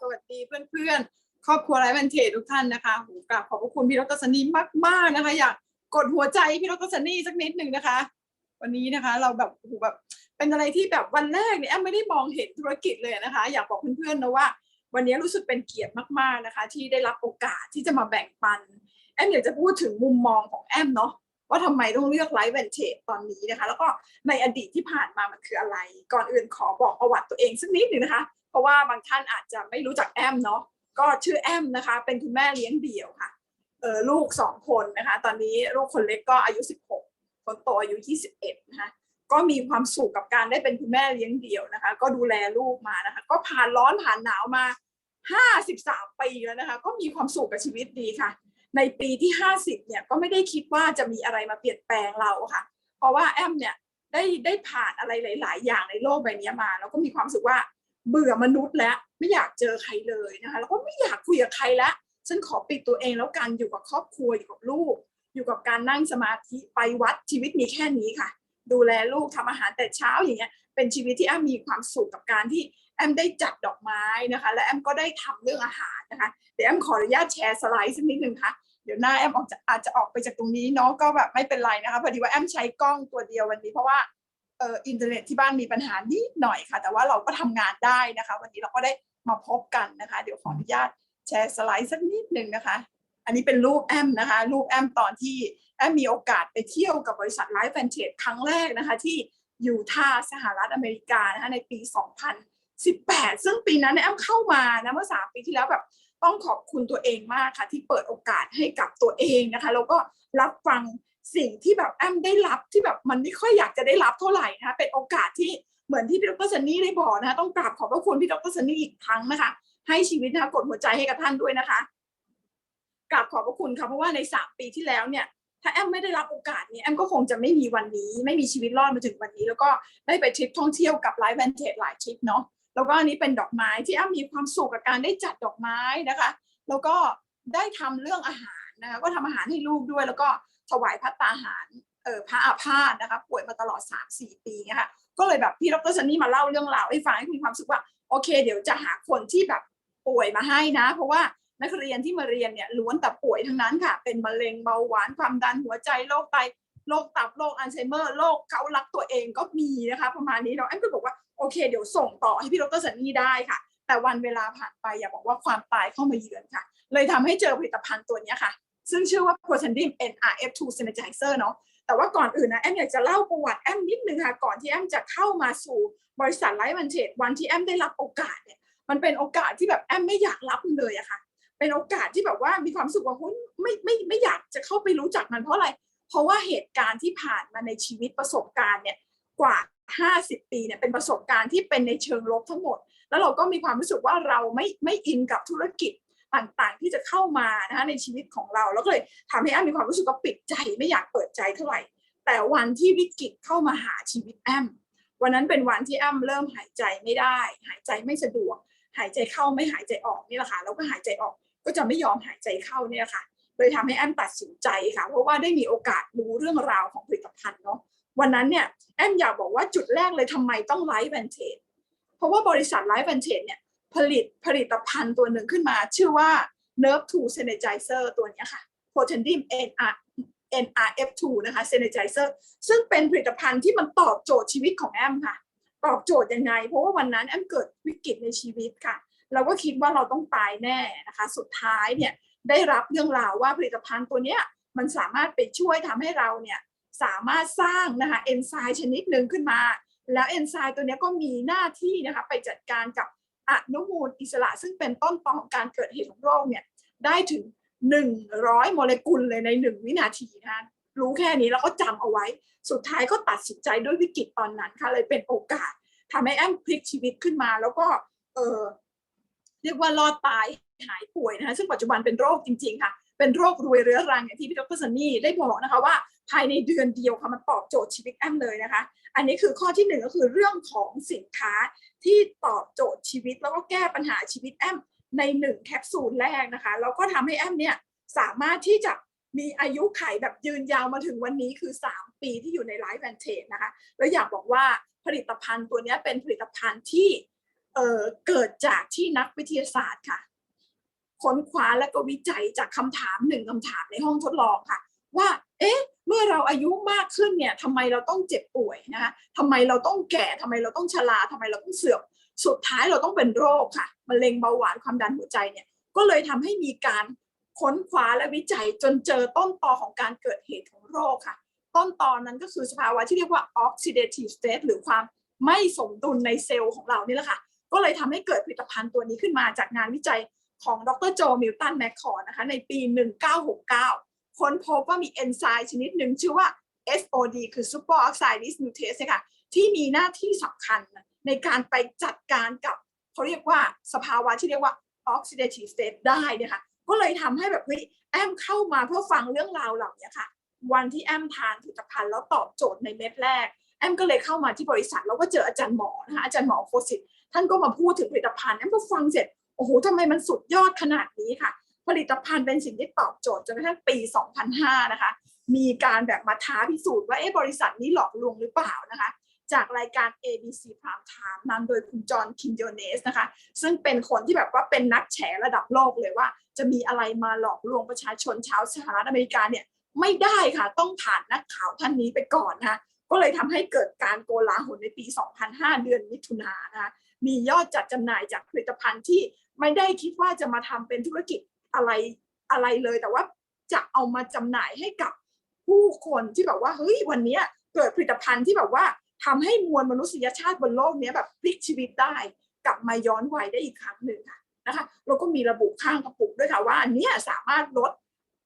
สวัสดีเพื่อนๆ ครอบครัวไร้บันเทจทุกท่านนะคะหูกราบขอบพระคุณพี่ดรสนีมากๆนะคะ อยากกดหัวใจพี่ดรสนีสักนิดหนึ่งนะคะ วันนี้นะคะเราแบบโหแบบเป็นอะไรที่แบบวันแรกเนี่ยแอมไม่ได้มองเห็นธุรกิจเลยนะคะ อยากบอกเพื่อนๆนะว่า วันนี้รู้สึกเป็นเกียรติมากๆนะคะ ที่ได้รับโอกาสที่จะมาแบ่งปันแอมอยากจะพูดถึงมุมมองของแอมเนาะว่าทำไมต้องเลือกไลฟ์แวนเทจตอนนี้นะคะ แล้วก็ในอดีตที่ผ่านมามันคืออะไร ก่อนอื่นขอบอกประวัติตัวเองสักนิดหนึ่งนะคะ เพราะว่าบางท่านอาจจะไม่รู้จักแอมเนาะก็ชื่อแอมนะคะ เป็นคุณแม่เลี้ยงเดี่ยวค่ะเออลูกสองคนนะคะ ตอนนี้ลูกคนเล็กก็อายุ 16 คนโตอายุ 21 นะคะก็มีความสุขกับการได้เป็นคุณแม่เลี้ยงเดี่ยวนะคะ ก็ดูแลลูกมานะคะ ก็ผ่านร้อนผ่านหนาวมา 53 ปีแล้วนะคะ ก็มีความสุขกับชีวิตดีค่ะ ในปีที่ 50 เนี่ยก็ไม่ได้คิดว่าจะมีอะไรมาเปลี่ยนแปลงเราค่ะ เพราะว่าแอมเนี่ยได้ได้ผ่านอะไรหลาย ๆ อย่างในโลกใบนี้มา แล้วก็มีความสึกว่า เบื่อมนุษย์แล้วไม่อยากเจอใครเลยนะคะแล้วก็ไม่อยากคุยกับใครแล้วฉันขอปิดตัวเองแล้วกันอยู่กับครอบครัวอยู่กับลูก อยู่กับการนั่งสมาธิไปวัดชีวิตมีแค่นี้ค่ะ ดูแลลูกทำอาหารแต่เช้าอย่างเงี้ยเป็นชีวิตที่แอมมีความสุขกับการที่แอมได้จัดดอกไม้นะคะ และแอมก็ได้ทำเรื่องอาหารนะคะเดี๋ยวแอมขออนุญาตแชร์สไลด์สักนิดนึงค่ะเดี๋ยวหน้าแอมออกจะอาจจะออกไปจากตรงนี้เนาะก็แบบไม่เป็นไรนะคะพอดีว่าแอมใช้กล้องตัวเดียววันนี้เพราะว่า อ่ออินเทอร์เน็ตที่บ้านมีปัญหานิดหน่อยค่ะ แต่ว่าเราก็ทำงานได้นะคะ วันนี้เราก็ได้มาพบกันนะคะ เดี๋ยวขออนุญาตแชร์สไลด์สักนิดหนึ่งนะคะ อันนี้เป็นรูปแอมนะคะ รูปแอมตอนที่แอมมีโอกาสไปเที่ยวกับบริษัทไลฟ์แฟนเทจครั้งแรกนะคะ ที่ยูทาห์สหรัฐอเมริกานะคะในปี 2018 ซึ่งปีนั้นแอมเข้ามานะเมื่อสาปีที่แล้วแบบต้องขอบคุณตัวเองมากค่ะ ที่เปิดโอกาสให้กับตัวเองนะคะแล้วก็รับฟัง สิ่งที่แบบแอมได้รับที่แบบมันไม่ค่อยอยากจะได้รับเท่าไหร่นะคะเป็นโอกาสที่เหมือนที่พี่ดรซันนี่ได้บอกนะคะต้องกราบขอบพระคุณพี่ดรซันนี่อีกครั้งนะคะ ให้ชีวิตนะคะกดหัวใจให้กับท่านด้วยนะคะกราบขอบพระคุณค่ะเพราะว่าในสามปีที่แล้วเนี่ยถ้าแอมไม่ได้รับโอกาสนี้แอมก็คงจะไม่มีวันนี้ ไม่มีชีวิตรอดมาถึงวันนี้ แล้วก็ได้ไปทริปท่องเที่ยวกับไลฟ์แวนเทจหลายทริปเนาะแล้วก็อันนี้เป็นดอกไม้ที่แอ้ามีความสุขกับการได้จัดดอกไม้นะคะ แล้วก็ได้ทำเรื่องอาหารนะคะก็ทำอาหารให้ลูกด้วย แล้วก็ ถวายพัตตาหารเอ่อพระอาพาธนะคะป่วยมาตลอด 3-4 ปีนะคะก็เลยแบบพี่ดรซันนี่มาเล่าเรื่องราวให้ฟังให้มีความสุขว่าโอเค เดี๋ยวจะหาคนที่แบบป่วยมาให้นะ เพราะว่านักเรียนที่มาเรียนเนี่ยล้วนแต่ป่วยทั้งนั้นค่ะ เป็นมะเร็งเบาหวานความดันหัวใจโรคไตโรคตับโรคอัลไซเมอร์โรคเการักตัวเองก็มีนะคะ ประมาณนี้เราแอมก็บอกว่าโอเค เดี๋ยวส่งต่อให้พี่ดรสันนี่ได้ค่ะ แต่วันเวลาผ่านไปอย่าบอกว่าความตายเข้ามาเยือนค่ะ เลยทำให้เจอผลิตภัณฑ์ตัวเนี้ยค่ะ ซึ่งชื่อว่า p r o t a n d i m NRF2 Synergizer เนาะแต่ว่าก่อนอื่นนะแอมอยากจะเล่าประวัติแอมนิดนึงค่ะก่อนที่แอมจะเข้ามาสู่บริษัทไลฟ์มันเทรดวันที่แอมได้รับโอกาสเนี่ยมันเป็นโอกาสที่แบบแอมไม่อยากรับเลยอะค่ะ เป็นโอกาสที่แบบว่ามีความสุขว่าเฮ้ยไม่ไม่ไม่อยากจะเข้าไปรู้จักมันเพราะอะไร เพราะว่าเหตุการณ์ที่ผ่านมาในชีวิตประสบการณ์เนี่ยกว่า 50 ปีเนี่ยเป็นประสบการณ์ที่เป็นในเชิงลบทั้งหมด แล้วเราก็มีความรู้สึกว่าเราไม่ไม่อินกับธุรกิจ ต่างๆ ที่จะเข้ามานะคะในชีวิตของเรา แล้วก็เลยทำให้แอมมีความรู้สึกว่าปิดใจไม่อยากเปิดใจเท่าไหร่ แต่วันที่วิกฤตเข้ามาหาชีวิตแอมวันนั้นเป็นวันที่แอมเริ่มหายใจไม่ได้ หายใจไม่สะดวก หายใจเข้าไม่หายใจออกนี่แหละค่ะแล้วก็หายใจออกก็จะไม่ยอมหายใจเข้าเนี่ยค่ะเลยทำให้แอมตัดสินใจค่ะ เพราะว่าได้มีโอกาสรู้เรื่องราวของผลิตภัณฑ์เนาะวันนั้นเนี่ยแอมอยากบอกว่าจุดแรกเลยทำไมต้องไลฟ์แวนเทจเพราะว่าบริษัทไลฟ์แวนเทจเนี่ย ผลิตผลิตภัณฑ์ตัวหนึ่งขึ้นมา ชื่อว่า Nerve 2 Synergizer ตัวนี้ค่ะ Potendim NR NRF2 นะคะ Synergizer ซึ่งเป็นผลิตภัณฑ์ที่มันตอบโจทย์ชีวิตของแอมค่ะ ตอบโจทย์ยังไง เพราะว่าวันนั้นแอมเกิดวิกฤตในชีวิตค่ะ เราก็คิดว่าเราต้องตายแน่นะคะ สุดท้ายเนี่ยได้รับเรื่องราวว่าผลิตภัณฑ์ตัวเนี้ยมันสามารถไปช่วยทำให้เราเนี่ยสามารถสร้างนะคะเอนไซม์ชนิดหนึ่งขึ้นมา แล้วเอนไซม์ตัวนี้ก็มีหน้าที่นะคะไปจัดการกับ อนุมูลอิสระซึ่งเป็นต้นตอของการเกิดเหตุของโรคเนี่ยได้ถึง 100 โมเลกุลเลยใน 1 วินาทีนะคะรู้แค่นี้แล้วก็จำเอาไว้ สุดท้ายก็ตัดสินใจด้วยวิกฤตตอนนั้นค่ะเลยเป็นโอกาสทำให้แอมพลิกชีวิตขึ้นมาแล้วก็เออเรียกว่ารอดตายหายป่วยนะคะซึ่งปัจจุบันเป็นโรคจริง ๆ ค่ะ เป็นโรครวยเรื้อรังอย่างที่พี่ดรซันนี่ได้บอกนะคะว่าภายในเดือนเดียวค่ะมันตอบโจทย์ชีวิตแอมเลยนะคะ อันนี้คือข้อที่หนึ่งก็คือเรื่องของสินค้า ที่ตอบโจทย์ชีวิตแล้วก็แก้ปัญหาชีวิตแอมในหนึ่งแคปซูลแรกนะคะแล้วก็ทำให้แอมเนี่ยสามารถที่จะมีอายุไขแบบยืนยาวมาถึงวันนี้คือ 3 ปีที่อยู่ในไลฟ์แอนเทจนะคะ แล้วอยากบอกว่าผลิตภัณฑ์ตัวนี้เป็นผลิตภัณฑ์ที่เเกิดจากที่นักวิทยาศาสตร์ค่ะ ค้นคว้าและก็วิจัยจากคำถามหนึ่งคำถามในห้องทดลองค่ะ ว่า เอ๊ะ เราอายุมากขึ้นเนี่ยทำไมเราต้องเจ็บป่วยนะคะทำไมเราต้องแก่ทำไมเราต้องชราทำไมเราต้องเสื่อมสุดท้ายเราต้องเป็นโรคค่ะมะเร็งเบาหวานความดันหัวใจเนี่ยก็เลยทำให้มีการค้นคว้าและวิจัยจนเจอต้นตอของการเกิดเหตุของโรคค่ะ ต้นตอนนั้นก็คือสภาวะที่เรียกว่า oxidative stress หรือความไม่สมดุลในเซลล์ของเรานี่แหละค่ะ ก็เลยทำให้เกิดผลิตภัณฑ์ตัวนี้ขึ้นมาจากงานวิจัยของดรโจมิลตันแมคคอร์นะคะในปี 1969 ค้นพบว่ามีเอนไซม์ชนิดหนึ่งชื่อว่า SOD คือ super oxide dismutase ค่ะที่มีหน้าที่สำคัญในการไปจัดการกับเขาเรียกว่าสภาวะที่เรียกว่า oxidative stress ได้เนี่ยค่ะก็เลยทำให้แบบเฮ้ยแอมเข้ามาเพื่อฟังเรื่องราวเหล่านี้ค่ะ วันที่แอมทานผลิตภัณฑ์แล้วตอบโจทย์ในเม็ดแรก แอมก็เลยเข้ามาที่บริษัทแล้วก็เจออาจารย์หมอนะคะอาจารย์หมอโคสิตท่านก็มาพูดถึงผลิตภัณฑ์แอมก็ฟังเสร็จโอ้โหทำไมมันสุดยอดขนาดนี้ค่ะ ผลิตภัณฑ์เป็นสิ่งที่ตอบโจทย์จนกระทั่งปี 2005 นะคะ มีการแบบมาท้าพิสูจน์ว่าเอ๊ะบริษัทนี้หลอกลวงหรือเปล่านะคะ จากรายการ ABC Prime Time นำโดยคุณจอห์นคินโยเนสนะคะ ซึ่งเป็นคนที่แบบว่าเป็นนักแฉระดับโลกเลยว่า จะมีอะไรมาหลอกลวงประชาชนชาวสหรัฐอเมริกาเนี่ยไม่ได้ค่ะ ต้องผ่านนักข่าวท่านนี้ไปก่อนนะคะก็เลยทำให้เกิดการโกลาหลในปี 2005 เดือนมิถุนายนนะคะมียอดจัดจำหน่ายจากผลิตภัณฑ์ที่ไม่ได้คิดว่าจะมาทำเป็นธุรกิจ อะไรอะไรเลย แต่ว่าจะเอามาจำหน่ายให้กับผู้คนที่แบบว่าเฮ้ยวันนี้เกิดผลิตภัณฑ์ที่แบบว่าทำให้มวลมนุษยชาติบนโลกนี้แบบพลิกชีวิตได้ กลับมาย้อนวัยได้อีกครั้งหนึ่งค่ะนะคะแล้วก็มีระบุข้างกระปุกด้วยค่ะว่าอันนี้สามารถลด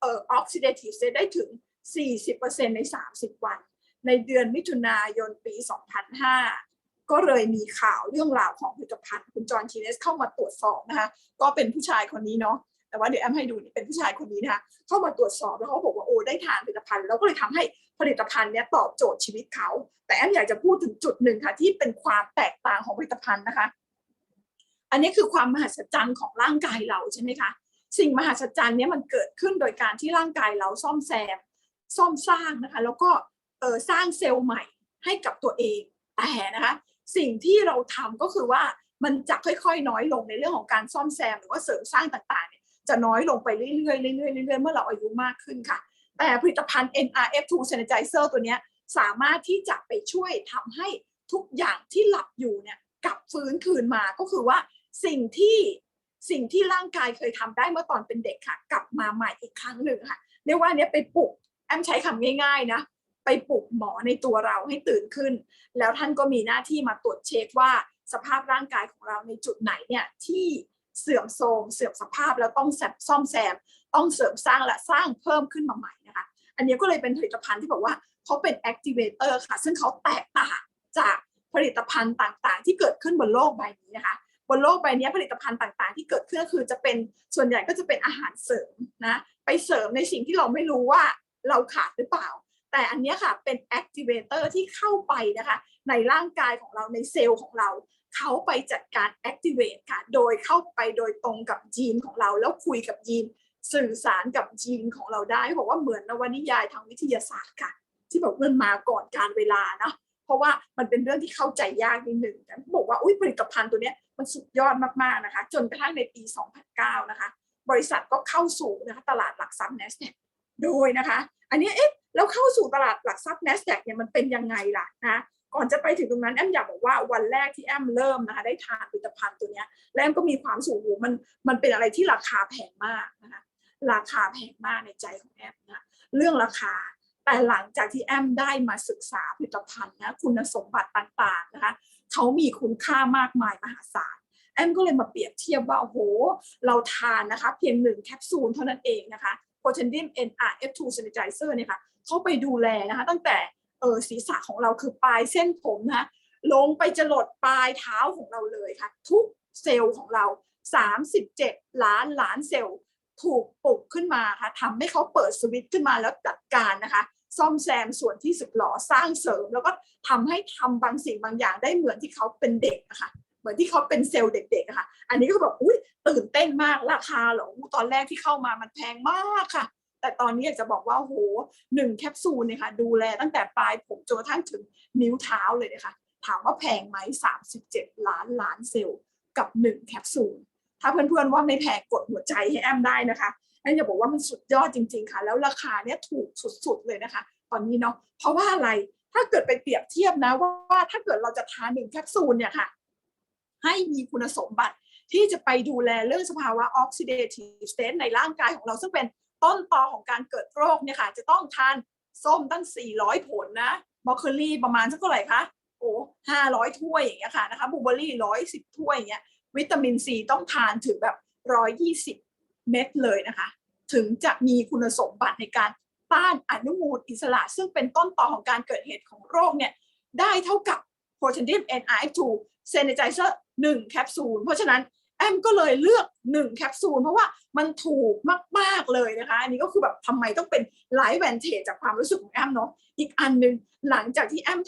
เอ่อออกซิเดทีฟเซได้ถึง 40%ใน 30 วัน ในเดือนมิถุนายนปี 2005 ก็เลยมีข่าวเรื่องราวของผลิตภัณฑ์คุณจอห์นทีเนสเข้ามาตรวจสอบนะคะก็เป็นผู้ชายคนนี้เนาะ แต่ว่าเดี๋ยวแอมให้ดูนี่เป็นผู้ชายคนนี้นะคะเข้ามาตรวจสอบแล้วเขาบอกว่าโอ้ได้ทานผลิตภัณฑ์แล้วก็เลยทำให้ผลิตภัณฑ์เนี้ยตอบโจทย์ชีวิตเขา แต่แอมอยากจะพูดถึงจุดหนึ่งค่ะ ที่เป็นความแตกต่างของผลิตภัณฑ์นะคะ อันนี้คือความมหัศจรรย์ของร่างกายเราใช่ไหมคะสิ่งมหัศจรรย์เนี้ยมันเกิดขึ้นโดยการที่ร่างกายเราซ่อมแซม ซ่อมสร้างนะคะ แล้วก็เออสร้างเซลล์ใหม่ให้กับตัวเองแต่นะคะ สิ่งที่เราทำก็คือว่ามันจะค่อยๆ น้อยลงในเรื่องของการซ่อมแซมหรือว่าเสริมสร้างต่างๆเจะน้อยลงไปเรื่อยๆเรื่อยๆเรื่อยๆเมื่อเราอายุมากขึ้นค่ะ แต่ผลิตภัณฑ์ NRF2 Sanitizer ตัวนี้สามารถที่จะไปช่วยทำให้ทุกอย่างที่หลับอยู่เนี่ยกลับฟื้นคืนมาก็คือว่าสิ่งที่สิ่งที่ร่างกายเคยทำได้เมื่อตอนเป็นเด็กค่ะ กลับมาใหม่อีกครั้งหนึ่งค่ะเรียกว่าเนี้ยไปปลุกแอมใช้คำง่าย ๆนะไปปลุกหมอในตัวเราให้ตื่นขึ้น แล้วท่านก็มีหน้าที่มาตรวจเช็คว่าสภาพร่างกายของเราในจุดไหนเนี่ยที่ เสื่อมโทรมเสื่อมสภาพแล้วต้องแซมซ่อมแซม ต้องเสริมสร้างและสร้างเพิ่มขึ้นมาใหม่นะคะ อันนี้ก็เลยเป็นผลิตภัณฑ์ที่บอกว่าเขาเป็น activator ค่ะ ซึ่งเขาแตกต่างจากผลิตภัณฑ์ต่างๆ ที่เกิดขึ้นบนโลกใบนี้นะคะบนโลกใบนี้ผลิตภัณฑ์ต่างๆ ที่เกิดขึ้นก็คือจะเป็นส่วนใหญ่ก็จะเป็นอาหารเสริมนะไปเสริมในสิ่งที่เราไม่รู้ว่าเราขาดหรือเปล่า แต่อันนี้ค่ะเป็น activator ที่เข้าไปนะคะในร่างกายของเราในเซลล์ของเรา เขาไปจัดการ activate ค่ะ โดยเข้าไปโดยตรงกับยีนของเรา แล้วคุยกับยีนสื่อสารกับยีนของเราได้บอกว่าเหมือนนวนิยายทางวิทยาศาสตร์ค่ะ ที่บอกมันมาก่อนการเวลาเนาะเพราะว่ามันเป็นเรื่องที่เข้าใจยากนิดหนึ่งแต่บอกว่าอุ้ยผลิตภัณฑ์ตัวเนี้ยมันสุดยอดมากๆนะคะ จนกระทั่งในปี 2009 นะคะ บริษัทก็เข้าสู่นะคะตลาดหลักทรัพย์ NASDAQ โดยนะคะ อันนี้เอ๊ะแล้วเข้าสู่ตลาดหลักทรัพย์ NASDAQ เนี่ยมันเป็นยังไงล่ะนะก่อนจะไปถึงตรงนั้นแอมอยากบอกว่าวันแรกที่แอมเริ่มนะคะได้ทานผลิตภัณฑ์ตัวเนี้ยแล้วแอมก็มีความสูงหูมันมันเป็นอะไรที่ราคาแพงมากนะคะราคาแพงมากในใจของแอมนะเรื่องราคาแต่หลังจากที่แอมได้มาศึกษาผลิตภัณฑ์นะคุณสมบัติต่างๆนะคะเขามีคุณค่ามากมายมหาศาลแอมก็เลยมาเปรียบเทียบว่าโอ้โห เราทานนะคะเพียงหนึ่งแคปซูลเท่านั้นเองนะคะ p o t e n d i u m NRF2 Sanitizer เนี่ยค่ะเขาไปดูแลนะคะตั้งแต่ เออศีรษะของเราคือปลายเส้นผมนะลงไปจรดปลายเท้าของเราเลยค่ะ ทุกเซลล์ของเรา 37 ล้านล้านเซลล์ถูกปลุกขึ้นมาค่ะทำให้เขาเปิดสวิตช์ขึ้นมาแล้วจัดการนะคะ ซ่อมแซมส่วนที่สึกหรอสร้างเสริม แล้วก็ทำให้ทำบางสิ่งบางอย่างได้เหมือนที่เขาเป็นเด็กอะคะเหมือนที่เขาเป็นเซลล์เด็กๆะค่ะ อันนี้ก็แบบอุ้ยตื่นเต้นมากราคาเหรอตอนแรกที่เข้ามามันแพงมากค่ะ แต่ตอนนี้อยากจะบอกว่าโหหนึ่งแคปซูลเนี่ยค่ะดูแลตั้งแต่ปลายผมจนกระทั่งถึงนิ้วเท้าเลยนะคะถามว่าแพงไหม37 ล้านล้านเซลล์กับหนึ่งแคปซูล ถ้าเพื่อนๆว่าไม่แพงกดหัวใจให้แอมได้นะคะแอมจะบอกว่ามันสุดยอดจริงๆค่ะ แล้วราคาเนี้ยถูกสุดๆเลยนะคะ ตอนนี้เนาะ เพราะว่าอะไร ถ้าเกิดไปเปรียบเทียบนะว่าวาถ้าเกิดเราจะทานหนึ่งแคปซูลเนี่ยค่ะ ให้มีคุณสมบัติที่จะไปดูแลเรื่องสภาวะออกซิเดทีฟสเตทในร่างกายของเราซึ่งเป็น ต้นตอของการเกิดโรคเนี่ยค่ะ จะต้องทานส้มตั้ง 400 ผลนะบรอกโคลีประมาณสักเท่าไหร่คะโอ้ห้าร้อยถ้วยอย่างเงี้ยค่ะนะคะบลูเบอร์รี่ร้อยสิบถ้วยอย่างเงี้ยวิตามินซีต้องทานถึงแบบร้อยยี่สิบเม็ดเลยนะคะ ถึงจะมีคุณสมบัติในการต้านอนุมูลอิสระ ซึ่งเป็นต้นตอของการเกิดเหตุของโรคเนี่ย ได้เท่ากับ p o t e n t i v NRF2 Sanitizer 1แคปซูล เพราะฉะนั้น แอมก็เลยเลือก1แคปซูลเพราะว่ามันถูกมาก ๆ เลยนะคะ อันนี้ก็คือแบบทำไมต้องเป็นไลฟ์แวนเทจจากความรู้สึกของแอมเนาะอีกอันหนึ่งหลังจากที่แอม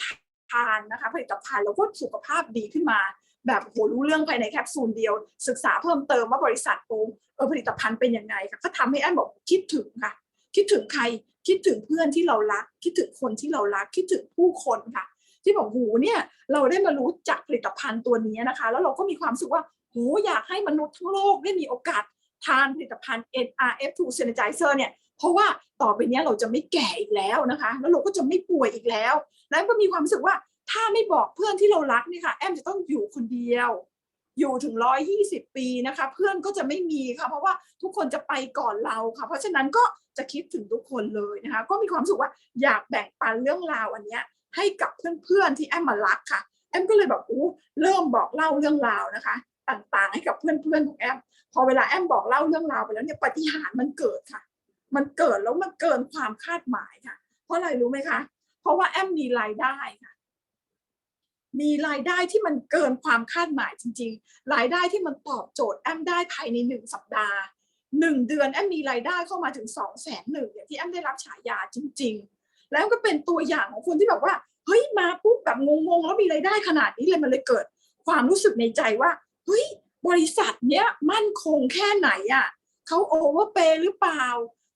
ทานนะคะผลิตภัณฑ์แล้วก็สุขภาพดีขึ้นมา แบบโหรู้เรื่องภายในแคปซูลเดียว ศึกษาเพิ่มเติมว่าบริษัทโอเออผลิตภัณฑ์เป็นยังไงค่ะก็ทำให้แอมบอกคิดถึงค่ะ คิดถึงใครคิดถึงเพื่อนที่เรารัก คิดถึงคนที่เรารักคิดถึงผู้คนค่ะ ที่บอกหูเนี่ยเราได้มารู้จักผลิตภัณฑ์ตัวนี้นะคะ แล้วเราก็มีความรู้สึกว่า หอยากให้มนุษย์ทั้งโลกได้มีโอกาสทานผลิตภัณฑ์ NRF2 Sanitizer เนี่ยเพราะว่าต่อไปนี้เราจะไม่แก่อีกแล้วนะคะ แล้วเราก็จะไม่ป่วยอีกแล้ว แล้วก็มีความรู้สึกว่าถ้าไม่บอกเพื่อนที่เรารักเนี่ยค่ะแอมจะต้องอยู่คนเดียว อยู่ถึงร้อยยี่สิบปีนะคะ เพื่อนก็จะไม่มีค่ะ เพราะว่าทุกคนจะไปก่อนเราค่ะ เพราะฉะนั้นก็จะคิดถึงทุกคนเลยนะคะ ก็มีความรู้สึกว่าอยากแบ่งปันเรื่องราวอันเนี้ยให้กับเพื่อนๆที่แอมมารักค่ะแอมก็เลยแบบอู้เริ่มบอกเล่าเรื่องราวนะคะ ต่างๆ ให้กับเพื่อนๆของแอมพอเวลาแอมบอกเล่าเรื่องราวไปแล้วเนี่ยปฏิหารมันเกิดค่ะ มันเกิดแล้วมันเกินความคาดหมายค่ะ เพราะอะไรรู้ไหมคะ เพราะว่าแอมมีรายได้ค่ะ มีรายได้ที่มันเกินความคาดหมายจริง ๆ รายได้ที่มันตอบโจทย์แอมได้ภายในหนึ่งสัปดาห์หนึ่งเดือนแอมมีรายได้เข้ามาถึงสองแสนหนึ่งอย่างที่แอมได้รับฉายาจริง ๆ แล้วก็เป็นตัวอย่างของคนที่แบบว่าเฮ้ยมาปุ๊บแบบงงๆแล้วมีรายได้ขนาดนี้เลยมันเลยเกิด ความรู้สึกในใจว่า เฮ้ยบริษัทเนี้ยมั่นคงแค่ไหนอะเขาโอเวอร์เปย์หรือเปล่า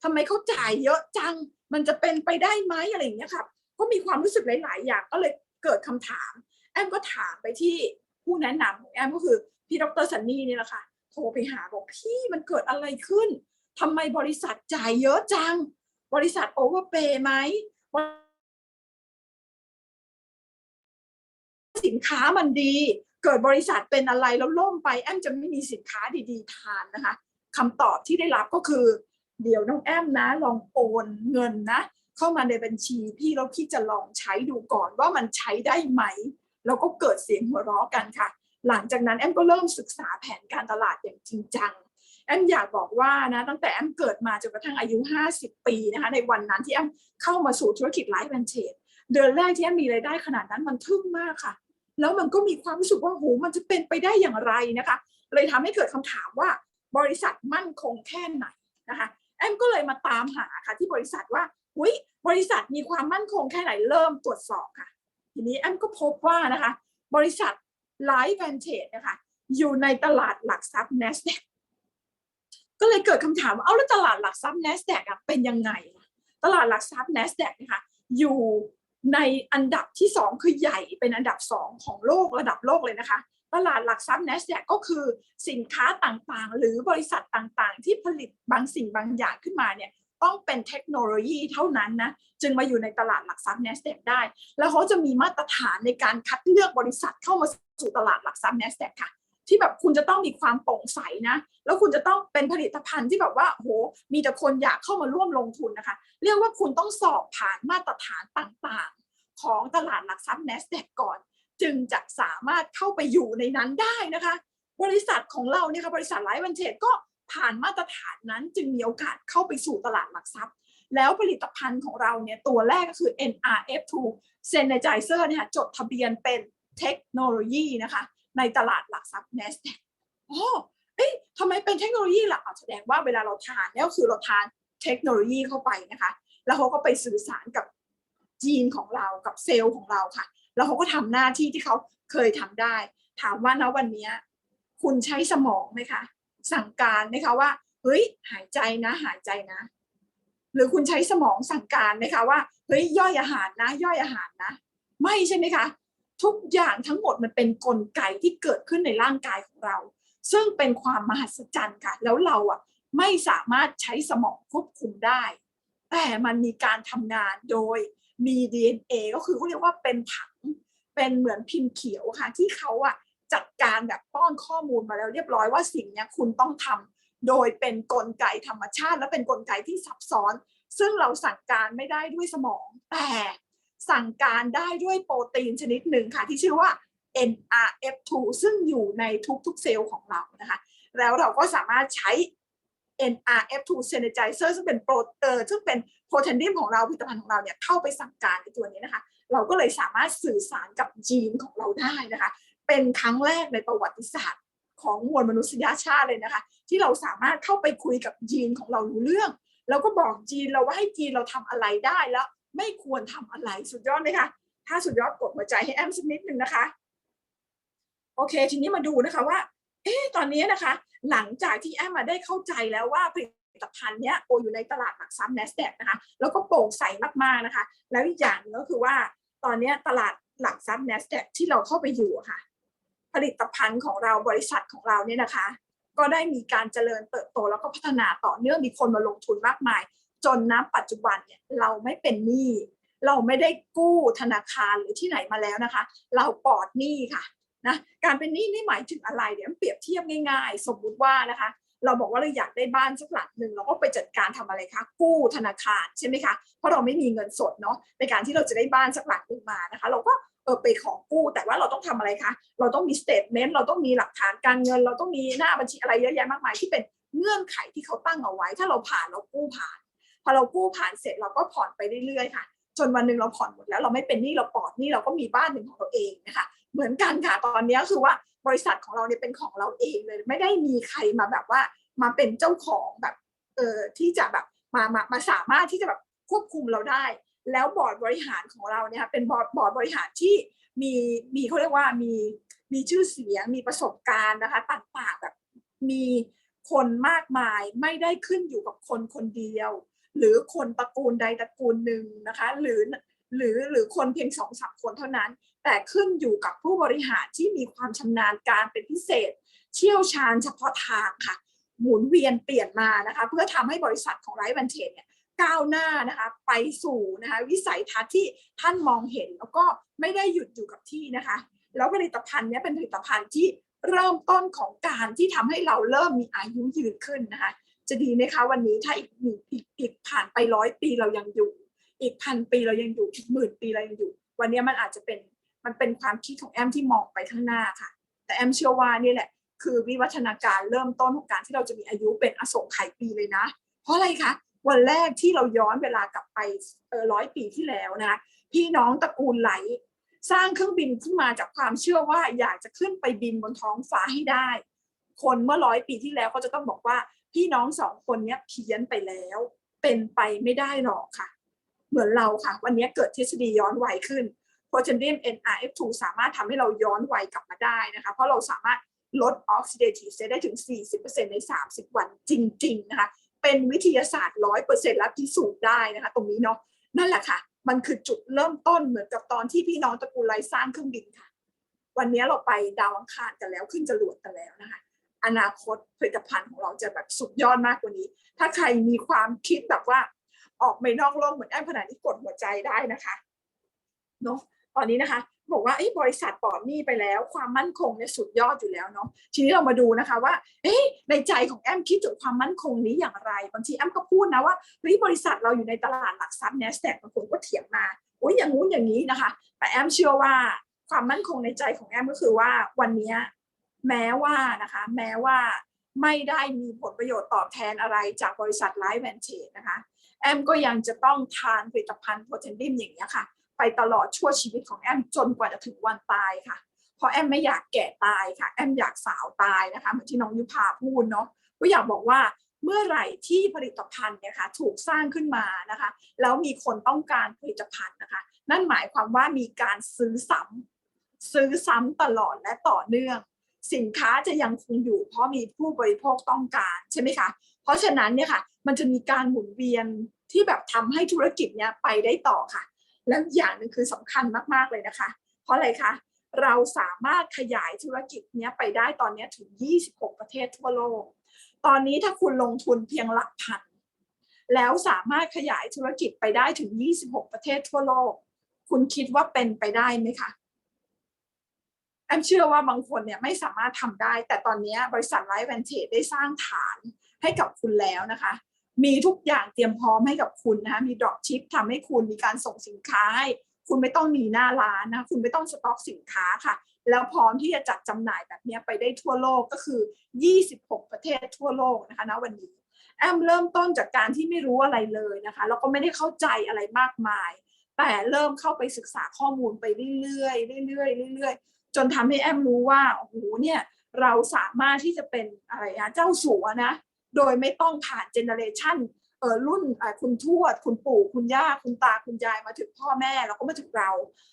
ทำไมเขาจ่ายเยอะจัง มันจะเป็นไปได้ไหมอะไรอย่างเงี้ยค่ะก็มีความรู้สึกหลาย ๆ อย่างก็เลยเกิดคำถาม แอมก็ถามไปที่ผู้แนะนำของแอมก็คือพี่ดรซันนี่นี่แหละค่ะโทรไปหาบอกพี่มันเกิดอะไรขึ้นทำไมบริษัทจ่ายเยอะจัง บริษัทโอเวอร์เปย์ไหมสินค้ามันดี เกิดบริษัทเป็นอะไรแล้วล่มไปแอมจะไม่มีสินค้าดีๆ ทานนะคะคำตอบที่ได้รับก็คือ เดี๋ยวน้องแอมนะ ลองโอนเงินนะ เข้ามาในบัญชีพี่แล้วพี่จะลองใช้ดูก่อนว่ามันใช้ได้ไหม แล้วก็เกิดเสียงหัวเราะกันค่ะ หลังจากนั้นแอมก็เริ่มศึกษาแผนการตลาดอย่างจริงจังแอมอยากบอกว่านะตั้งแต่แอมเกิดมาจนกระทั่งอายุ 50 ปีนะคะในวันนั้นที่แอมเข้ามาสู่ธุรกิจไลฟ์แอนเทจเดือนแรกที่แอมมีรายได้ขนาดนั้นมันทึ่งมากค่ะ แล้วมันก็มีความรู้สึกว่าโหมันจะเป็นไปได้อย่างไรนะคะ เลยทำให้เกิดคำถามว่าบริษัทมั่นคงแค่ไหนนะคะแอมก็เลยมาตามหาค่ะที่บริษัทว่าอุ้ยบริษัทมีความมั่นคงแค่ไหนเริ่มตรวจสอบค่ะ ทีนี้แอมก็พบว่านะคะ บริษัทไลฟ์แอนเทจนะคะอยู่ในตลาดหลักทรัพย์ NASDAQ ก็เลยเกิดคำถามว่าเอาแล้วตลาดหลักทรัพย์ NASDAQ อะเป็นยังไง ตลาดหลักทรัพย์ NASDAQ นะคะอยู่ ในอันดับที่สองคือใหญ่เป็นอันดับสองของโลกระดับโลกเลยนะคะตลาดหลักทรัพย์ NASDAQ ก็คือสินค้าต่างๆ หรือบริษัทต่างๆ ที่ผลิตบางสิ่งบางอย่างขึ้นมาเนี่ยต้องเป็นเทคโนโลยีเท่านั้นนะจึงมาอยู่ในตลาดหลักทรัพย์ NASDAQ ได้ แล้วเขาจะมีมาตรฐานในการคัดเลือกบริษัทเข้ามาสู่ตลาดหลักทรัพย์ NASDAQ ค่ะ ที่แบบคุณจะต้องมีความโปร่งใสนะ แล้วคุณจะต้องเป็นผลิตภัณฑ์ที่แบบว่าโหมีแต่คนอยากเข้ามาร่วมลงทุนนะคะ เรียกว่าคุณต้องสอบผ่านมาตรฐานต่างๆ ของตลาดหลักทรัพย์ NASDAQ ก่อน จึงจะสามารถเข้าไปอยู่ในนั้นได้นะคะ บริษัทของเราเนี่ยค่ะบริษัทไลฟ์วันเทจก็ผ่านมาตรฐานนั้นจึงมีโอกาสเข้าไปสู่ตลาดหลักทรัพย์ แล้วผลิตภัณฑ์ของเราเนี่ยตัวแรกก็คือ NRF2 Sanitizer เนี่ยจดทะเบียนเป็นเทคโนโลยีนะคะ ในตลาดหลักทรัพย์ NASDAQ อ๋อเอ๊ะทำไมเป็นเทคโนโลยีล่ะแสดงว่าเวลาเราทานเนี่ยคือเราทานเทคโนโลยีเข้าไปนะคะ แล้วเขาก็ไปสื่อสารกับจีนของเรากับเซลล์ของเราค่ะ แล้วเขาก็ทำหน้าที่ที่เขาเคยทำได้ ถามว่าณวันนี้คุณใช้สมองไหมคะ สั่งการไหมคะว่าเฮ้ยหายใจนะหายใจนะ หรือคุณใช้สมองสั่งการไหมคะว่าเฮ้ยย่อยอาหารนะ ย่อยอาหารนะ ไม่ใช่ไหมคะ ทุกอย่างทั้งหมดมันเป็นนกลไกที่เกิดขึ้นในร่างกายของเรา ซึ่งเป็นความมหัศจรรย์ค่ะ แล้วเราอะไม่สามารถใช้สมองควบคุมได้ แต่มันมีการทำงานโดยมี DNA ก็คือเขาเรียกว่าเป็นผังเป็นเหมือนพิมพ์เขียวค่ะ ที่เขาอะจัดการแบบป้อนข้อมูลมาแล้วเรียบร้อยว่าสิ่งนี้คุณต้องทำโดยเป็นกลไกธรรมชาติ และเป็นกลไกที่ซับซ้อน ซึ่งเราสั่งการไม่ได้ด้วยสมองแต่ สั่งการได้ด้วยโปรตีนชนิดหนึ่งค่ะ ที่ชื่อว่า NRF2 ซึ่งอยู่ในทุกๆเซลล์ของเรานะคะ แล้วเราก็สามารถใช้ NRF2 Synergizer ซึ่งเป็นโปรเออซึ่งเป็นโปรเทนดิมของเราผลิตภัณฑ์ของเราเนี่ยเข้าไปสั่งการในตัวนี้นะคะ เราก็เลยสามารถสื่อสารกับยีนของเราได้นะคะ เป็นครั้งแรกในประวัติศาสตร์ของมวลมนุษยชาติเลยนะคะ ที่เราสามารถเข้าไปคุยกับยีนของเรารู้เรื่อง แล้วก็บอกจีนเราว่าให้จีนเราทำอะไรได้แล้ว ไม่ควรทำอะไรสุดยอดไหมคะถ้าสุดยอดกดหัวใจให้แอมสักนิดหนึ่งนะคะ โอเค ทีนี้มาดูนะคะว่า เอ๊ะตอนนี้นะคะ หลังจากที่แอมมาได้เข้าใจแล้วว่าผลิตภัณฑ์เนี้ยโออยู่ในตลาดหลักทรัพย์ NASDAQ นะคะ แล้วก็โปร่งใสมากๆนะคะ แล้วอีกอย่างนึงก็คือว่าตอนนี้ตลาดหลักทรัพย์ NASDAQ ที่เราเข้าไปอยู่ะค่ะ ผลิตภัณฑ์ของเราบริษัทของเราเนี่ยนะคะ ก็ได้มีการเจริญเติบโตแล้วก็พัฒนาต่อเนื่องมีคนมาลงทุนมากมาย จนณปัจจุบันเนี่ยเราไม่เป็นหนี้เราไม่ได้กู้ธนาคารหรือที่ไหนมาแล้วนะคะ เราปลอดหนี้ค่ะนะการเป็นหนี้นี่หมายถึงอะไรเดี๋ยวเปรียบเทียบง่าย ๆ สมมุติว่านะคะ เราบอกว่าเราอยากได้บ้านสักหลังหนึ่งเราก็ไปจัดการทำอะไรคะกู้ธนาคารใช่ไหมคะเพราะเราไม่มีเงินสดเนาะในการที่เราจะได้บ้านสักหลังหนึ่งมานะคะ เราก็เออไปขอกู้แต่ว่าเราต้องทำอะไรคะเราต้องมีสเตทเมนต์เราต้องมีหลักฐานการเงิน เราต้องมีหน้าบัญชีอะไรเยอะแยะมากมายที่เป็นเงื่อนไขที่เขาตั้งเอาไว้ ถ้าเราผ่านเรากู้ผ่าน พอเรากู้ผ่านเสร็จเราก็ผ่อนไปเรื่อยๆค่ะ จนวันหนึ่งเราผ่อนหมดแล้วเราไม่เป็นหนี้เราปลอดหนี้เราก็มีบ้านหนึ่งของเราเองนะคะเหมือนกันค่ะตอนนี้คือว่าบริษัทของเราเนี่ยเป็นของเราเองเลย ไม่ได้มีใครมาแบบว่ามาเป็นเจ้าของแบบเออที่จะแบบมามามาสามารถที่จะแบบควบคุมเราได้ แล้วบอร์ดบริหารของเราเนี่ยเป็นบอร์ดบอร์ดบริหารที่มีมีเขาเรียกว่ามีมีชื่อเสียงมีประสบการณ์นะคะต่างๆแบบมีคนมากมายไม่ได้ขึ้นอยู่กับคนคนเดียว หรือคนตระกูลใดตระกูลหนึ่งนะคะ หรือหรือหรือคนเพียงสองสามคนเท่านั้น แต่ขึ้นอยู่กับผู้บริหารที่มีความชำนาญการเป็นพิเศษ เชี่ยวชาญเฉพาะทางค่ะ หมุนเวียนเปลี่ยนมานะคะ เพื่อทำให้บริษัทของไรบันเทนเนี่ยก้าวหน้านะคะไปสู่นะคะวิสัยทัศน์ที่ท่านมองเห็นแล้วก็ไม่ได้หยุดอยู่กับที่นะคะ แล้วผลิตภัณฑ์เนี้ยเป็นผลิตภัณฑ์ที่เริ่มต้นของการที่ทำให้เราเริ่มมีอายุยืนขึ้นนะคะ จะดีไหมคะ วันนี้ถ้าอีกหนึ่งอีกอกผ่านไปร้อยปีเรายังอยู่ อีกพันปีเรายังอยู่อีกหมื่นปีเรายังอยู่ วันนี้มันอาจจะเป็นมันเป็นความคิดของแอมที่มองไปข้างหน้าค่ะ แต่แอมเชื่อว่านี่แหละ คือวิวัฒนาการเริ่มต้นของการที่เราจะมีอายุเป็นอสงไขยปีเลยนะ เพราะอะไรคะวันแรกที่เราย้อนเวลากลับไปเออร้อยปีที่แล้วนะคะพี่น้องตระกูลไหล สร้างเครื่องบินขึ้นมาจากความเชื่อว่าอยากจะขึ้นไปบินบนท้องฟ้าให้ได้ คนเมื่อร้อยปีที่แล้วก็จะต้องบอกว่า พี่น้องสองคนเนี้ยเพี้ยนไปแล้ว เป็นไปไม่ได้หรอกค่ะ เหมือนเราค่ะ วันนี้เกิดทฤษฎีย้อนวัยขึ้น p o t e n d i u m NRF2 สามารถทำให้เราย้อนวัยกลับมาได้นะคะ เพราะเราสามารถลด oxidative stress ได้ถึง 40%ใน 30 วันจริง ๆ นะคะ เป็นวิทยาศาสตร์ 100%และพิสูจน์ได้นะคะ ตรงนี้เนาะนั่นแหละค่ะ มันคือจุดเริ่มต้นเหมือนกับตอนที่พี่น้องตระกูลไรสร้างเครื่องบินค่ะ วันนี้เราไปดาวอังคารกันแล้วขึ้นจรวดกันแล้วนะคะ อนาคตผลิตภัณฑ์ของเราจะแบบสุดยอดมากกว่านี้ ถ้าใครมีความคิดแบบว่า ออกไปนอกโลกเหมือนแอมขนาดนี้กดหัวใจได้นะคะเนาะตอนนี้นะคะ บอกว่าเอ้บริษัทปลอดหนี้ไปแล้ว ความมั่นคงเนี่ยสุดยอดอยู่แล้วเนาะทีนี้เรามาดูนะคะว่าเอ๊ในใจของแอมคิดถึงความมั่นคงนี้อย่างไรบางทีแอมก็พูดนะว่าเฮ้ยบริษัทเราอยู่ในตลาดหลักทรัพย์ NASDAQ บางคนก็เถียงมาโอ้ยอย่างงู้นอย่างนี้นะคะ แต่แอมเชื่อว่าความมั่นคงในใจของแอมก็คือว่าวันนี้ แม้ว่านะคะ แม้ว่าไม่ได้มีผลประโยชน์ตอบแทนอะไรจากบริษัทไลฟ์แวนเทจนะคะ แอมก็ยังจะต้องทานผลิตภัณฑ์โพเทนดิมอย่างนี้ค่ะ ไปตลอดชั่วชีวิตของแอมจนกว่าจะถึงวันตายค่ะ เพราะแอมไม่อยากแก่ตายค่ะ แอมอยากสาวตายนะคะ เหมือนที่น้องยุพาพูดเนาะก็อยากบอกว่าเมื่อไหร่ที่ผลิตภัณฑ์เนี่ยค่ะถูกสร้างขึ้นมานะคะ แล้วมีคนต้องการผลิตภัณฑ์นะคะ นั่นหมายความว่ามีการซื้อซ้ำซื้อซ้ำตลอดและต่อเนื่อง สินค้าจะยังคงอยู่ เพราะมีผู้บริโภคต้องการใช่ไหมคะเพราะฉะนั้นเนี่ยค่ะมันจะมีการหมุนเวียนที่แบบทำให้ธุรกิจเนี้ยไปได้ต่อค่ะ แล้วอย่างหนึ่งคือสำคัญมากๆเลยนะคะ เพราะอะไรคะเราสามารถขยายธุรกิจเนี้ยไปได้ตอนนี้ถึง 26 ประเทศทั่วโลก ตอนนี้ถ้าคุณลงทุนเพียงหลักพัน แล้วสามารถขยายธุรกิจไปได้ถึง 26 ประเทศทั่วโลก คุณคิดว่าเป็นไปได้ไหมคะ แอมเชื่อว่าบางคนเนี่ยไม่สามารถทำได้ แต่ตอนนี้บริษัทไลฟ์แวนเทจได้สร้างฐานให้กับคุณแล้วนะคะ มีทุกอย่างเตรียมพร้อมให้กับคุณนะคะมีดรอปชิปทำให้คุณมีการส่งสินค้าให้คุณไม่ต้องมีหน้าร้านนะคุณไม่ต้องสต็อกสินค้าค่ะ แล้วพร้อมที่จะจัดจำหน่ายแบบนี้ไปได้ทั่วโลกก็คือ 26 ประเทศทั่วโลกนะคะณวันนี้ แอมเริ่มต้นจากการที่ไม่รู้อะไรเลยนะคะแล้วก็ไม่ได้เข้าใจอะไรมากมาย แต่เริ่มเข้าไปศึกษาข้อมูลไปเรื่อยๆเรื่อยๆเรื่อยๆ จนทำให้แอมรู้ว่าโอ้โหเนี่ยเราสามารถที่จะเป็นอะไรนะเจ้าสัวนะ โดยไม่ต้องผ่านเจเนอเรชันเออรุ่นคุณทวด คุณปู่ คุณย่า คุณตา คุณยายมาถึงพ่อแม่แล้วก็มาถึงเรา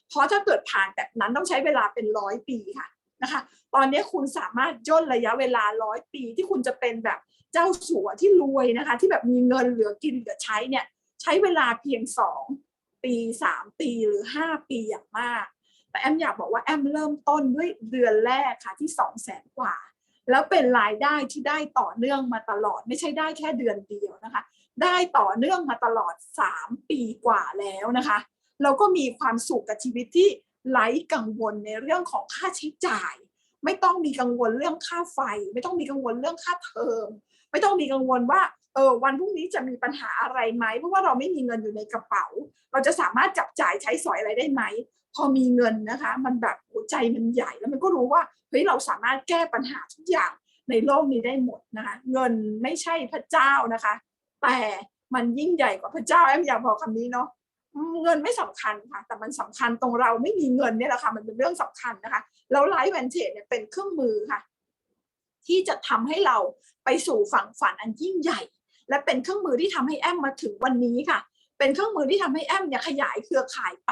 เพราะถ้าเกิดผ่านแบบนั้นต้องใช้เวลาเป็นร้อยปีค่ะนะคะ ตอนนี้คุณสามารถย่นระยะเวลาร้อยปีที่คุณจะเป็นแบบเจ้าสัวที่รวยนะคะ ที่แบบมีเงินเหลือกินเหลือใช้เนี่ย ใช้เวลาเพียงสองปีสามปีหรือห้าปีอย่างมาก แต่แอมอยากบอกว่าแอมเริ่มต้นด้วยเดือนแรกค่ะที่สองแสนกว่า แล้วเป็นรายได้ที่ได้ต่อเนื่องมาตลอด ไม่ใช่ได้แค่เดือนเดียวนะคะ ได้ต่อเนื่องมาตลอด 3 ปีกว่าแล้วนะคะ เราก็มีความสุขกับชีวิตที่ไร้กังวลในเรื่องของค่าใช้จ่าย ไม่ต้องมีกังวลเรื่องค่าไฟ ไม่ต้องมีกังวลเรื่องค่าเทอม ไม่ต้องมีกังวลว่า เออวันพรุ่งนี้จะมีปัญหาอะไรไหมเพราะว่าเราไม่มีเงินอยู่ในกระเป๋า เราจะสามารถจับจ่ายใช้สอยอะไรได้ไหม พอมีเงินนะคะ มันแบบหัวใจมันใหญ่แล้วมันก็รู้ว่าเฮ้ยเราสามารถแก้ปัญหาทุกอย่างในโลกนี้ได้หมดนะคะ เงินไม่ใช่พระเจ้านะคะ แต่มันยิ่งใหญ่กว่าพระเจ้าแอมอยากบอกคำนี้เนาะเงินไม่สำคัญค่ะ แต่มันสำคัญตรงเราไม่มีเงินเนี่ยแหละค่ะมันเป็นเรื่องสำคัญนะคะ แล้วไลฟ์แวนเทจเนี่ยเป็นเครื่องมือค่ะ ที่จะทำให้เราไปสู่ฝั่งฝันอันยิ่งใหญ่ และเป็นเครื่องมือที่ทำให้แอมมาถึงวันนี้ค่ะ เป็นเครื่องมือที่ทำให้แอมเนี่ยขยายเครือข่ายไป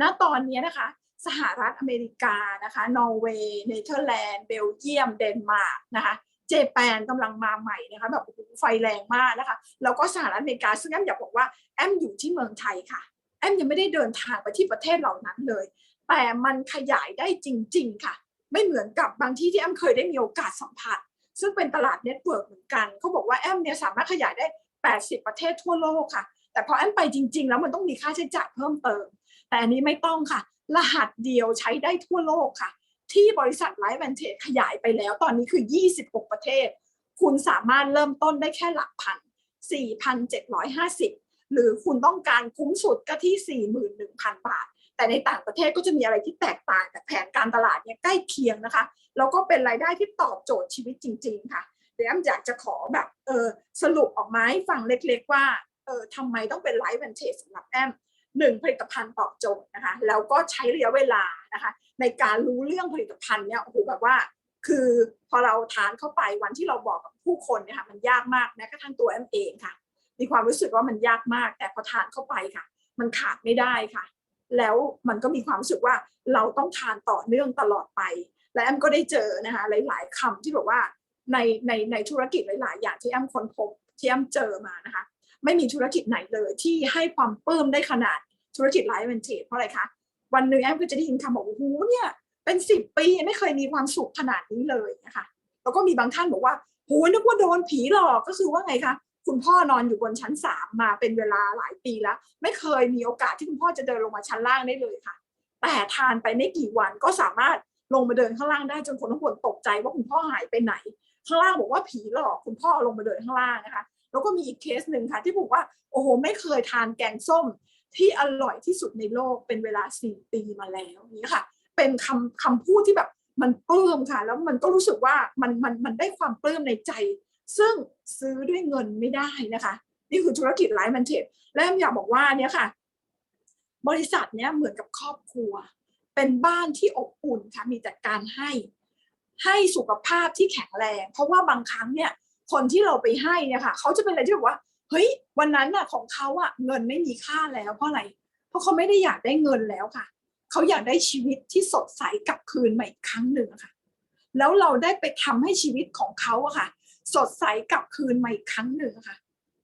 ณตอนนี้นะคะ สหรัฐอเมริกานะคะนอร์เวย์เนเธอร์แลนด์เบลเยียม เดนมาร์กนะคะเจแปนกำลังมาใหม่นะคะแบบไฟแรงมากนะคะแล้วก็สหรัฐอเมริกาซึ่งแอมอยากบอกว่าแอมอยู่ที่เมืองไทยค่ะ แอมยังไม่ได้เดินทางไปที่ประเทศเหล่านั้นเลย แต่มันขยายได้จริง ๆ ค่ะ ไม่เหมือนกับบางที่ที่แอมเคยได้มีโอกาสสัมผัส ซึ่งเป็นตลาดเน็ตเวิร์กเหมือนกันเขาบอกว่าแอมเนี่ยสามารถขยายได้ 80 ประเทศทั่วโลกค่ะ แต่พอแอมไปจริง ๆ แล้วมันต้องมีค่าใช้จ่ายเพิ่มเติม แต่อันนี้ไม่ต้องค่ะ รหัสเดียวใช้ได้ทั่วโลกค่ะ ที่บริษัทไลฟ์แวนเทจขยายไปแล้วตอนนี้คือ 26 ประเทศ คุณสามารถเริ่มต้นได้แค่หลักพัน 4,750 หรือคุณต้องการคุ้มสุดก็ที่ 41,000 บาท แต่ในต่างประเทศก็จะมีอะไรที่แตกต่างแต่แผนการตลาดเนี่ยใกล้เคียงนะคะแล้วก็เป็นรายได้ที่ตอบโจทย์ชีวิตจริง ๆ ค่ะเดี๋ยวแอมอยากจะขอแบบเออสรุปออกมาให้ฟังเล็กๆว่าเออทำไมต้องเป็นไลฟ์แวนเทจสำหรับแอมหนึ่งผลิตภัณฑ์ตอบโจทย์นะคะแล้วก็ใช้ระยะเวลานะคะในการรู้เรื่องผลิตภัณฑ์เนี่ยโอ้โหแบบว่า คือพอเราทานเข้าไปวันที่เราบอกกับผู้คนเนี่ยค่ะมันยากมากแม้กระทั่งตัวแอมเองค่ะ มีความรู้สึกว่ามันยากมาก แต่พอทานเข้าไปค่ะ มันขาดไม่ได้ค่ะ แล้วมันก็มีความรู้สึกว่าเราต้องทานต่อเนื่องตลอดไป และแอมก็ได้เจอนะคะหลาย ๆคำที่แบบว่าในในในธุรกิจหลาย ๆ อย่างที่แอมค้นพบที่แอมเจอมานะคะไม่มีธุรกิจไหนเลยที่ให้ความปลื้มได้ขนาดธุรกิจไลฟ์เวนเทจเพราะอะไรคะวันหนึ่งแอมก็จะได้ยินคำบอกโอ้โหเนี่ยเป็นสิบปีไม่เคยมีความสุขขนาดนี้เลยนะคะแล้วก็มีบางท่านบอกว่าโหนึกว่าโดนผีหลอกก็คือว่าไงคะ คุณพ่อนอนอยู่บนชั้นสามมาเป็นเวลาหลายปีแล้ว ไม่เคยมีโอกาสที่คุณพ่อจะเดินลงมาชั้นล่างได้เลยค่ะ แต่ทานไปไม่กี่วันก็สามารถลงมาเดินข้างล่างได้จนคนทั้งหมดตกใจว่าคุณพ่อหายไปไหน ข้างล่างบอกว่าผีหลอกคุณพ่อลงมาเดินข้างล่างนะคะแล้วก็มีอีกเคสหนึ่งค่ะ ที่บอกว่าโอ้โหไม่เคยทานแกงส้มที่อร่อยที่สุดในโลกเป็นเวลาสี่ปีมาแล้วนี่ค่ะ เป็นคำคำพูดที่แบบมันปลื้มค่ะ แล้วมันก็รู้สึกว่ามันมันมันได้ความปลื้มในใจ ซึ่งซื้อด้วยเงินไม่ได้นะคะ นี่คือธุรกิจไลฟ์มันเทรดและอยากบอกว่าเนี่ยค่ะ บริษัทเนี้ยเหมือนกับครอบครัว เป็นบ้านที่อบอุ่นค่ะมีแต่การให้ให้สุขภาพที่แข็งแรง เพราะว่าบางครั้งเนี่ยคนที่เราไปให้เนี่ยค่ะเขาจะเป็นอะไรที่แบบว่าเฮ้ยวันนั้นน่ะของเขาอะเงินไม่มีค่าแล้วเพราะอะไร เพราะเขาไม่ได้อยากได้เงินแล้วค่ะ เขาอยากได้ชีวิตที่สดใสกลับคืนมาอีกครั้งหนึ่งค่ะ แล้วเราได้ไปทำให้ชีวิตของเขาอะค่ะ สดใสกลับคืนมาอีกครั้งหนึ่งค่ะ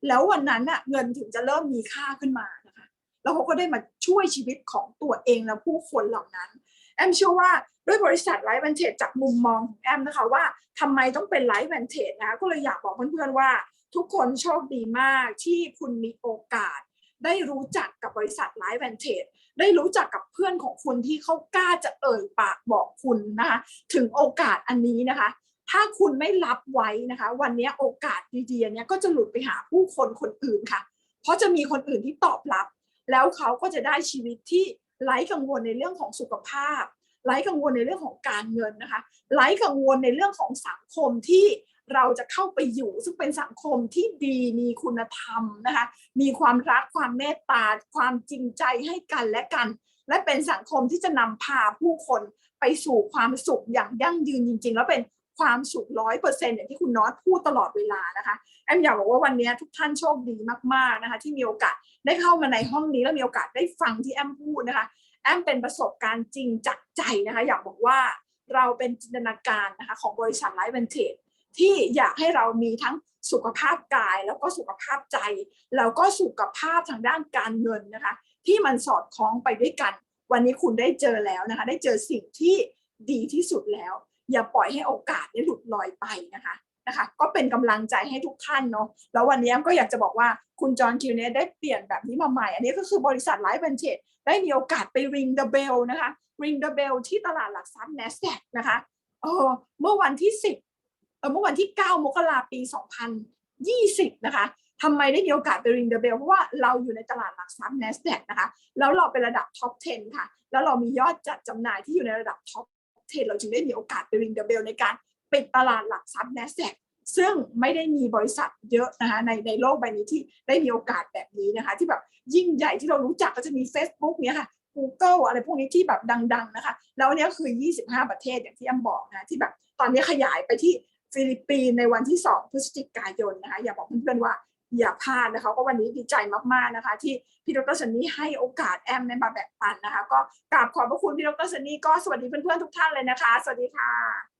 แล้ววันนั้นอะเงินถึงจะเริ่มมีค่าขึ้นมานะคะ แล้วเขาก็ได้มาช่วยชีวิตของตัวเองและผู้คนเหล่านั้น แอมเชื่อว่าด้วยบริษัทไลฟ์แวนเทจจากมุมมองของแอมนะคะว่าทำไมต้องเป็นไลฟ์แวนเทจนะคะก็เลยอยากบอกเพื่อนๆว่า ทุกคนโชคดีมากที่คุณมีโอกาส ได้รู้จักกับบริษัทไลฟ์แวนเทจได้รู้จักกับเพื่อนของคุณที่เขากล้าจะเอ่ยปากบอกคุณนะคะถึงโอกาสอันนี้นะคะ ถ้าคุณไม่รับไว้นะคะ วันนี้โอกาสดีๆเนี้ยก็จะหลุดไปหาผู้คนคนอื่นค่ะ เพราะจะมีคนอื่นที่ตอบรับ แล้วเขาก็จะได้ชีวิตที่ไร้กังวลในเรื่องของสุขภาพไร้กังวลในเรื่องของการเงินนะคะไร้กังวลในเรื่องของสังคมที่เราจะเข้าไปอยู่ ซึ่งเป็นสังคมที่ดีมีคุณธรรมนะคะมีความรักความเมตตา ความจริงใจให้กันและกัน และเป็นสังคมที่จะนำพาผู้คนไปสู่ความสุขอย่างยั่งยืนจริง ๆ แล้วเป็น ความสุขร้อยเปอร์เซ็นต์อย่างที่คุณน็อตพูดตลอดเวลานะคะแอมอยากบอกว่าวันนี้ทุกท่านโชคดีมากๆนะคะ ที่มีโอกาสได้เข้ามาในห้องนี้แล้วมีโอกาสได้ฟังที่แอมพูดนะคะ แอมเป็นประสบการณ์จริงจากใจนะคะ อยากบอกว่าเราเป็นจินตนาการนะคะของบริษัทไลฟ์เวนเทจที่อยากให้เรามีทั้งสุขภาพกายแล้วก็สุขภาพใจ แล้วก็สุขภาพทางด้านการเงินนะคะ ที่มันสอดคล้องไปด้วยกัน วันนี้คุณได้เจอแล้วนะคะ ได้เจอสิ่งที่ดีที่สุดแล้ว อย่าปล่อยให้โอกาสได้หลุดลอยไปนะคะนะคะก็เป็นกำลังใจให้ทุกท่านเนาะแล้ววันนี้ก็อยากจะบอกว่าคุณจอห์นคิวเนได้เปลี่ยนแบบนี้มาใหม่ อันนี้ก็คือบริษัทไลฟ์เวนเทจได้มีโอกาสไป ring the bell นะคะ ring the bell ที่ตลาดหลักทรัพย์ NASDAQ นะคะเออเมื่อวันที่ 10เออเมื่อวันที่ 9 มกราปี 2020 นะคะทำไมได้มีโอกาสไป ring the bell เพราะว่าเราอยู่ในตลาดหลักทรัพย์ NASDAQ นะคะแล้วเราเป็นระดับ top 10 ค่ะ แล้วเรามียอดจัดจำหน่ายที่อยู่ในระดับ top 10 เทราจึงได้มีโอกาสไป ring the bell ในการปิดตลาดหลักทรัพย์ NASDAQ ซึ่งไม่ได้มีบริษัทเยอะนะคะในในโลกใบนี้ที่ได้มีโอกาสแบบนี้นะคะ ที่แบบยิ่งใหญ่ที่เรารู้จักก็จะมี Facebook เนี้ยค่ะ Google อะไรพวกนี้ที่แบบดัง ๆนะคะ แล้วเนี้ยคือ 25 ประเทศอย่างที่อ้ำบอกนะที่แบบตอนนี้ขยายไปที่ฟิลิปปินส์ในวันที่ 2 พฤศจิกายนนะคะ อย่าบอกเพื่อนๆว่า อย่าพลาดนะคะก็วันนี้ดีใจมากๆนะคะ ที่พี่ดรสันนี่ให้โอกาสแอมในมาแบ่งปันนะคะ ก็กราบขอบพระคุณพี่ดรสันนี่ก็สวัสดีเพื่อนๆทุกท่านเลยนะคะ สวัสดีค่ะ